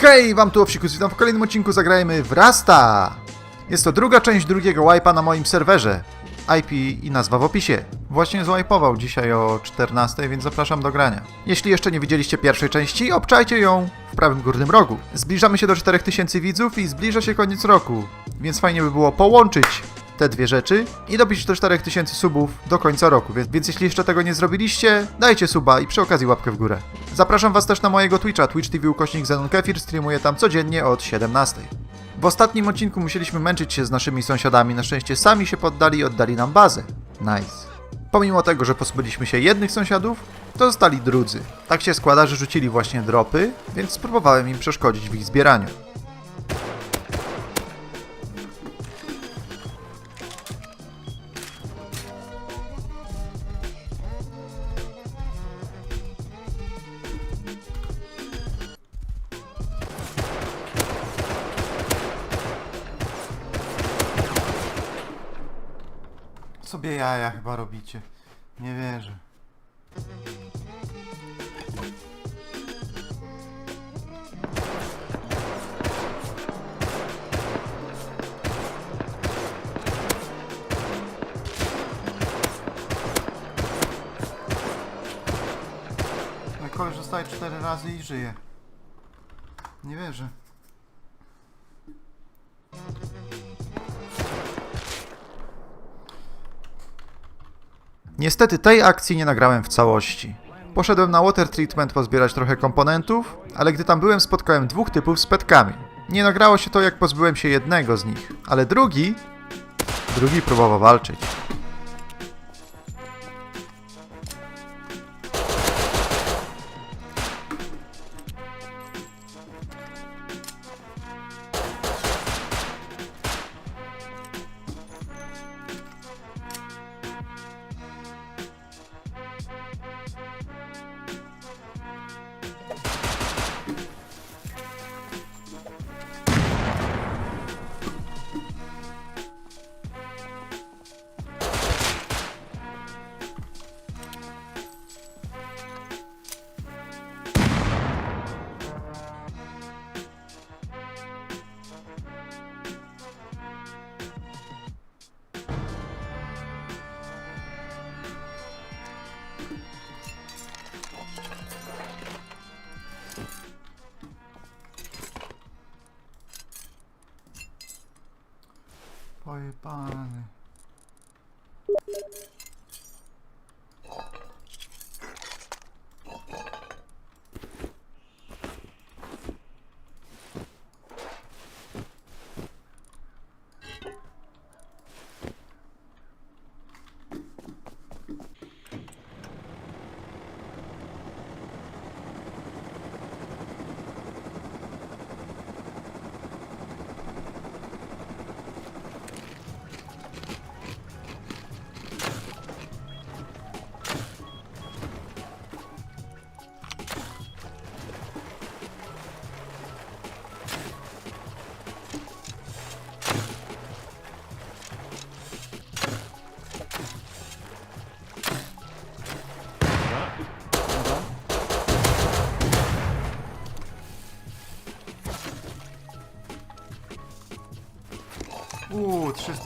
Hej, wam tu Owsikus, witam w kolejnym odcinku Zagrajmy w Rasta! Jest to druga część drugiego wipe'a na moim serwerze. IP i nazwa w opisie. Właśnie zwipe'ował dzisiaj o 14, więc zapraszam do grania. Jeśli jeszcze nie widzieliście pierwszej części, obczajcie ją w prawym górnym rogu. Zbliżamy się do 4000 widzów i zbliża się koniec roku, więc fajnie by było połączyć te dwie rzeczy i dobić do 4000 subów do końca roku, więc, więc jeśli jeszcze tego nie zrobiliście, dajcie suba i przy okazji łapkę w górę. Zapraszam was też na mojego Twitcha, Twitch TV ukośnik Kefir, streamuję tam codziennie od 17. W ostatnim odcinku musieliśmy męczyć się z naszymi sąsiadami, na szczęście sami się poddali i oddali nam bazę. Nice. Pomimo tego, że pozbyliśmy się jednych sąsiadów, to zostali drudzy. Tak się składa, że rzucili właśnie dropy, więc spróbowałem im przeszkodzić w ich zbieraniu. Sobie jaja chyba robicie. Nie wierzę. Mój koleś zostaje cztery razy i żyje. Nie wierzę. Niestety tej akcji nie nagrałem w całości. Poszedłem na water treatment pozbierać trochę komponentów, ale gdy tam byłem spotkałem dwóch typów z petkami. Nie nagrało się to jak pozbyłem się jednego z nich, ale drugi... Drugi próbował walczyć.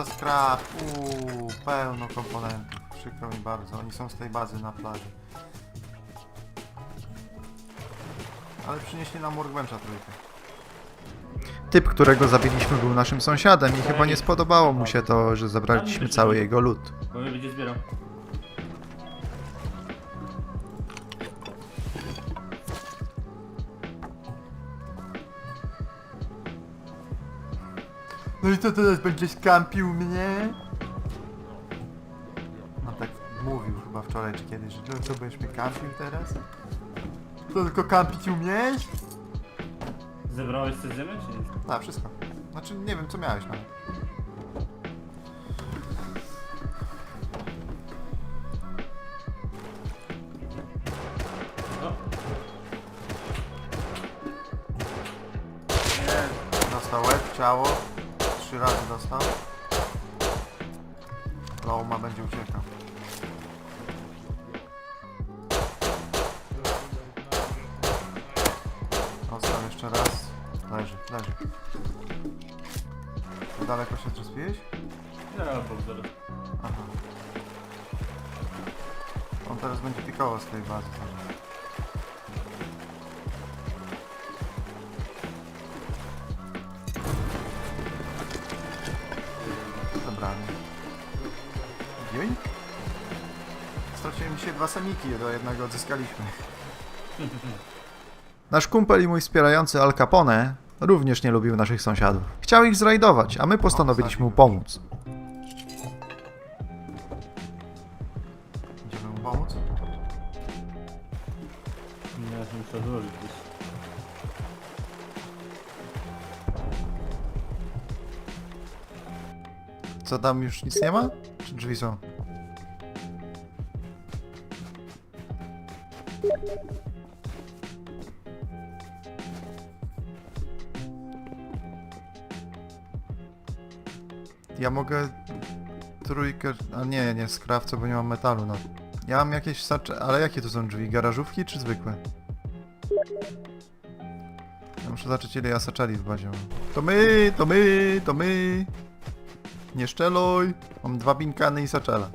Uuu, 300 scrap, uuu, pełno komponentów. Przykro mi bardzo, oni są z tej bazy na plaży. Ale przynieśli nam workbencha trójkę. Typ, którego zabiliśmy był naszym sąsiadem i chyba nie spodobało mu się to, że zabraliśmy cały jego lód. Bo mnie będzie zbierał. No i co teraz będziesz kampił mnie? No tak mówił chyba wczoraj czy kiedyś, że co będziesz mnie kampił teraz? To tylko kampić umiesz? Zebrałeś coś ziemię, czy nie? Tak, wszystko. Znaczy nie wiem co miałeś nawet. No, Dostał łeb, ciało. Trzy razy dostał. Lauma będzie uciekał. Dostał jeszcze raz. Leży, leży. Daleko się zrespiłeś? Ja bok zaraz. Aha. On teraz będzie pikował z tej bazy. Zebrany. Joink. Straciłem dzisiaj dwa samiki, do jednego odzyskaliśmy. Nasz kumpel i mój wspierający Al Capone również nie lubił naszych sąsiadów. Chciał ich zrajdować, a my postanowiliśmy mu pomóc. Co tam już nic nie ma? Czy drzwi są? Ja mogę trójkę, a nie, nie skrawcę, bo nie mam metalu, no. Ja mam jakieś sacze, ale jakie to są drzwi? Garażówki czy zwykłe? Ja muszę zobaczyć ile ja saczeli w bazie. To my, to my, to my. Nie szczeluj. Mam dwa binkany i saczela.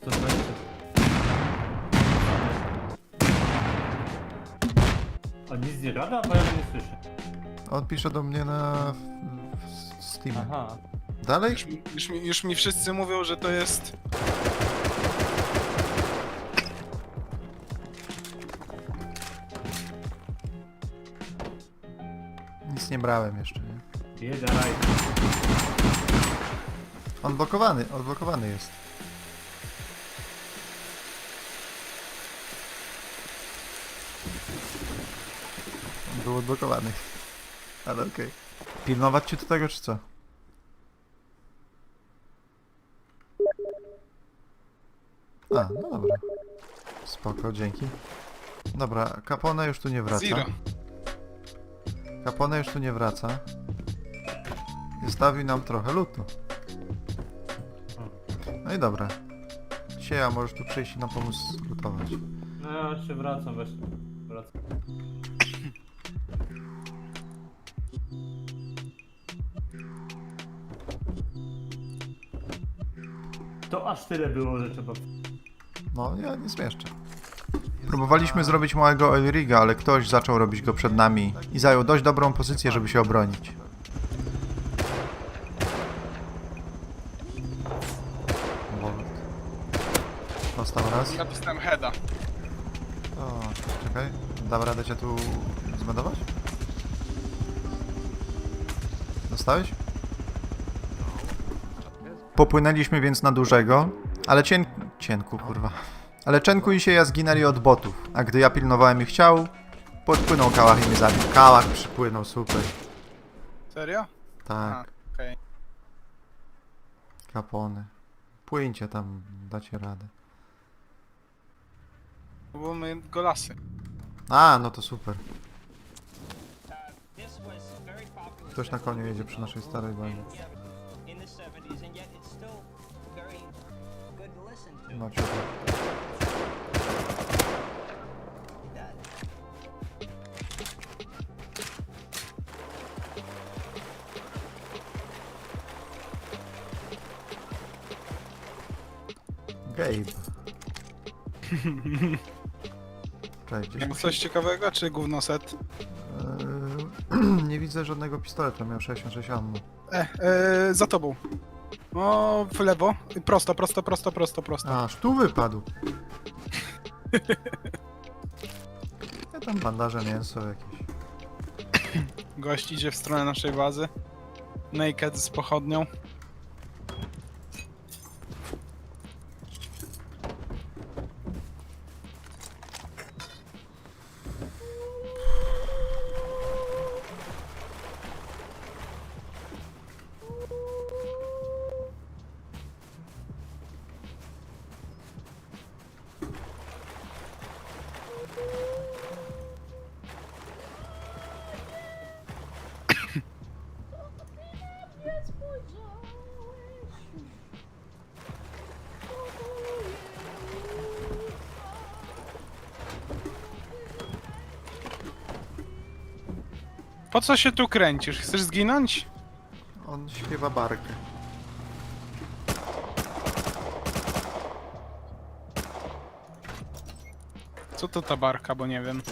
To znaczy... A nic nie gada? Bo ja go nie słyszę. On pisze do mnie na w- w Steamie. Aha. Dalej? Już, mi- już, mi, już mi wszyscy mówią, że to jest... Nic nie brałem jeszcze, nie? Bieda raj. On blokowany, odblokowany jest. On był odblokowany. Ale okej. Pilnować ci do tego, czy co? A, no dobra. Spoko, dzięki. Dobra, Capone już tu nie wraca. Zero. Capone już tu nie wraca. Zostawił nam trochę lutu. No i dobra. Sieja, możesz tu przyjść i nam pomóc lutować. No ja się wracam właśnie. Wracam. To aż tyle było, że trzeba... No, ja nie zmieszczę. Próbowaliśmy zrobić małego Elriga, ale ktoś zaczął robić go przed nami i zajął dość dobrą pozycję, żeby się obronić. Dostał raz. Ja dostałem heada. O, czekaj. Dam radę cię tu zmedować? Dostałeś? Popłynęliśmy więc na dużego, ale cien... cienku, kurwa. Ale Czenku i Sieja zginęli od botów, a gdy ja pilnowałem ich ciał, podpłynął Kałach i mnie zabił. Kałach przypłynął, super. Serio? Tak, okej. kapony. Płyńcie tam, dacie radę. Bo my golasy. A, no to super. Ktoś na koniu jedzie przy naszej starej bazie. Ciupa. That. Gabe. Gdzieś Miał coś ciekawego, czy gówno set? Eee, nie widzę żadnego pistoletu, miał 66 ammo. E, e, za tobą. O, w lewo. Prosto, prosto, prosto, prosto, prosto. Aż tu wypadł. Ja tam bandaże mięso jakieś. Gość idzie w stronę naszej bazy. Naked z pochodnią. Po co się tu kręcisz? Chcesz zginąć? On śpiewa barkę. Co to ta barka, bo nie wiem.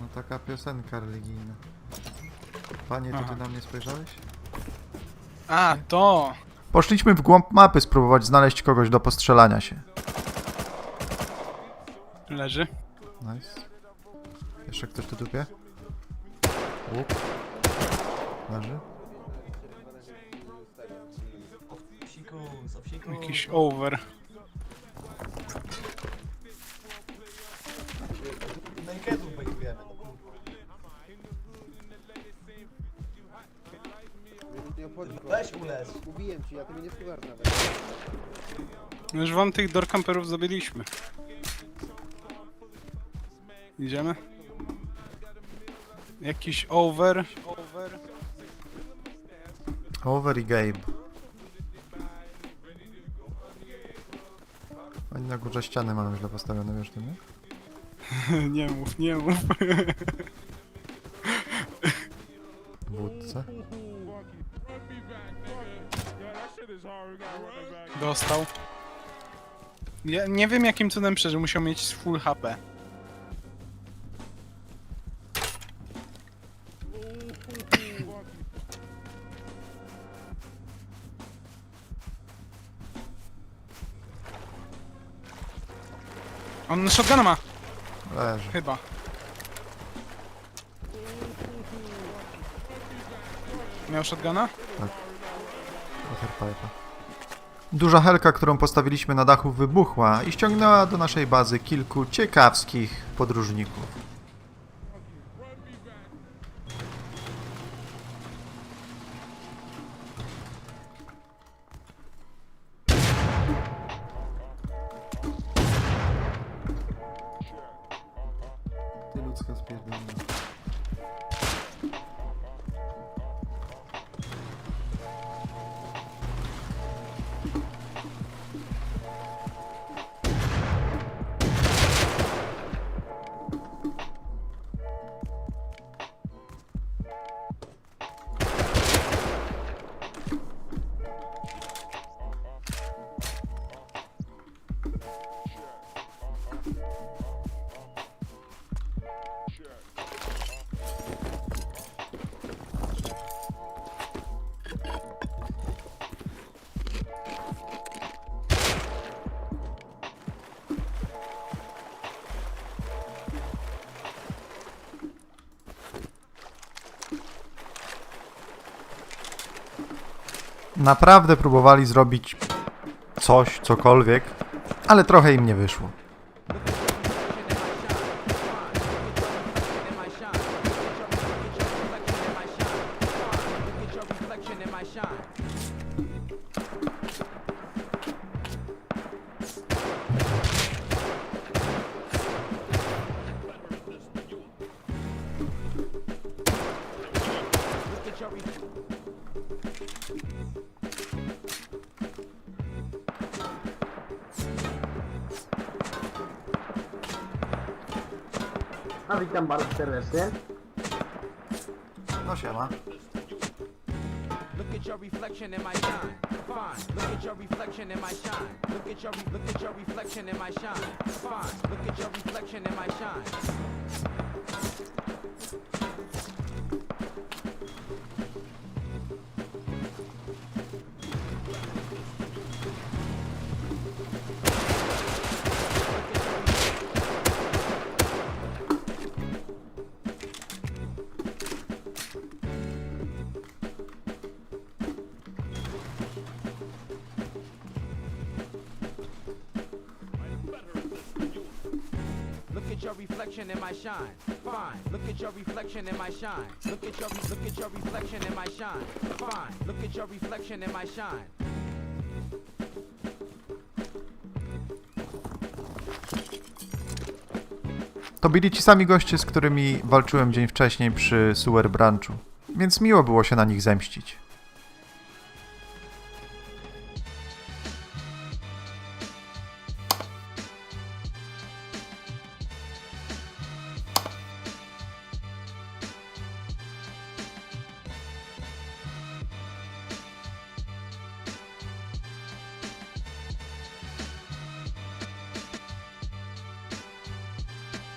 No taka piosenka religijna. Panie, to ty na mnie spojrzałeś? A, to! Poszliśmy w głąb mapy spróbować znaleźć kogoś do postrzelania się. Leży. Nice. Jeszcze ktoś tu dupie? Łuk. Leży. Jakiś over. Weź ulez. Mówiłem ci, ja tego nie słucham nawet. No Już wam tych dorkamperów zabiliśmy. Idziemy? Jakiś over. Over. Over i Gabe. Oni na górze ściany mamy źle postawione, wiesz ty, nie? nie mów, nie mów. Wódce. Dostał. Ja nie wiem jakim cudem przeżył, musiał mieć full HP. On shotguna ma, Leży. chyba. Miał shotguna? Waterpipe'a. Duża helka, którą postawiliśmy na dachu wybuchła i ściągnęła do naszej bazy kilku ciekawskich podróżników. Naprawdę próbowali zrobić coś, cokolwiek, ale trochę im nie wyszło. Witam bardzo serdecznie. No siema. Look at your reflection in my shine. Fine. Look at your reflection in my shine. Look at your look at your reflection in my shine. Fine. Look at your reflection in my shine. Your reflection in my shine. Fine. Look at your reflection in my shine. Look at your look at your reflection in my shine. Fine. Look at your reflection in my shine. To byli ci sami goście, z którymi walczyłem dzień wcześniej przy Sewer Branchu, więc miło było się na nich zemścić.